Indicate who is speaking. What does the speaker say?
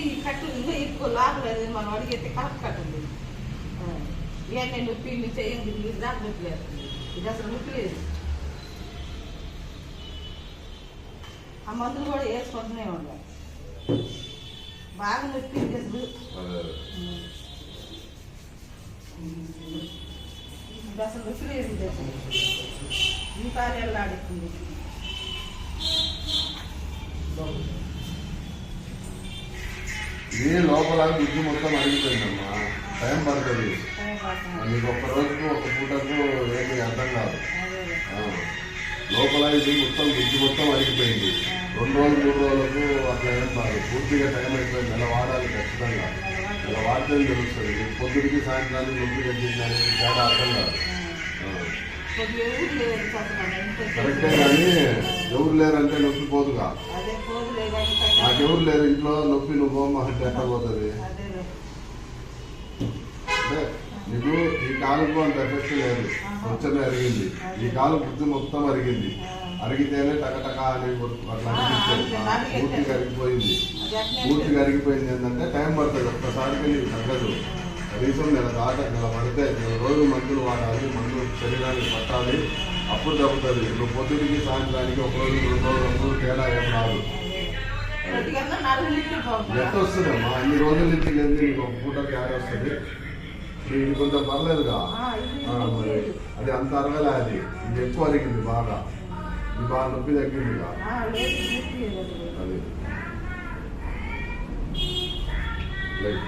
Speaker 1: ఈ కట్టు ఇంకా ఎక్కువ లాగలేదు మనం అడిగితే కరెక్ట్ కట్టు ఉంది. ఇవన్నీ నొప్పి చేయండి మీరు దాకా నొప్పి లేదు ఇది అసలు నొప్పి లేదు. ఆ మందులు కూడా వేసుకుంటూనే ఉండాలి. బాగా నొప్పి ఇది అసలు నొప్పి లేదు ఈ కార్యాలు ఆడుతుంది.
Speaker 2: ఇది లోపల గుజ్జు మొత్తం అరిగిపోయిందమ్మా టైం పడుతుంది. నీకు ఒక్క రోజుకు ఒక పూటకు ఏమి అర్థం కాదు. లోపల ఇది మొత్తం గుజ్జు మొత్తం అరిగిపోయింది రెండు రోజులు మూడు రోజులకు అట్లా ఏం కాదు. పూర్తిగా టైం అయిపోయింది. నెల వాడాలి ఖచ్చితంగా. నెల వాడితే తెలుస్తుంది. పొద్దుడికి సాయంత్రానికి తగ్గిందని తేడా అర్థం కాదు. కరెక్టే కానీ ఎవరు లేరంటే నొప్పి పోదుగా నాకెవరు లేరు ఇంట్లో నొప్పి నువ్వు అంటే ఎట్లా పోతుంది? అంటే నీకు ఈ కాలుకు అంత ఎఫెక్ట్ లేదు. కొంచెమే అరిగింది. ఈ కాలు బుద్ధి మొత్తం అరిగింది. అరిగితేనే టకటక అని అట్లా అనిపించేది. పూర్తిగా అరిగిపోయింది. పూర్తిగా అరిగిపోయింది ఏంటంటే టైం పడుతుంది. ఒక్కసారికి నీకు తగ్గదు. కనీసం నెల దాట నెల పడితే నెల రోజులు మందులు వాడాలి మందులు శరీరానికి పట్టాలి. అప్పుడు తగ్గుతుంది. ఇప్పుడు పొద్దుడికి సాయంత్రానికి ఒక రోజు రెండు రోజులు రెండు రోజులు తేడా ఏం రాదు.
Speaker 1: బాగుంటుంది?
Speaker 2: వస్తుందమ్మా? అన్ని రోజుల నుంచి లేదు నీకు ఒక పూటకి యాడ్ వస్తుంది. ఇది కొంచెం పర్లేదుగా. అది అంత అరగలే అది. ఇది ఎక్కువ అరిగింది బాగా. ఇది బాగా నొప్పి తగ్గింది. అది. లైక్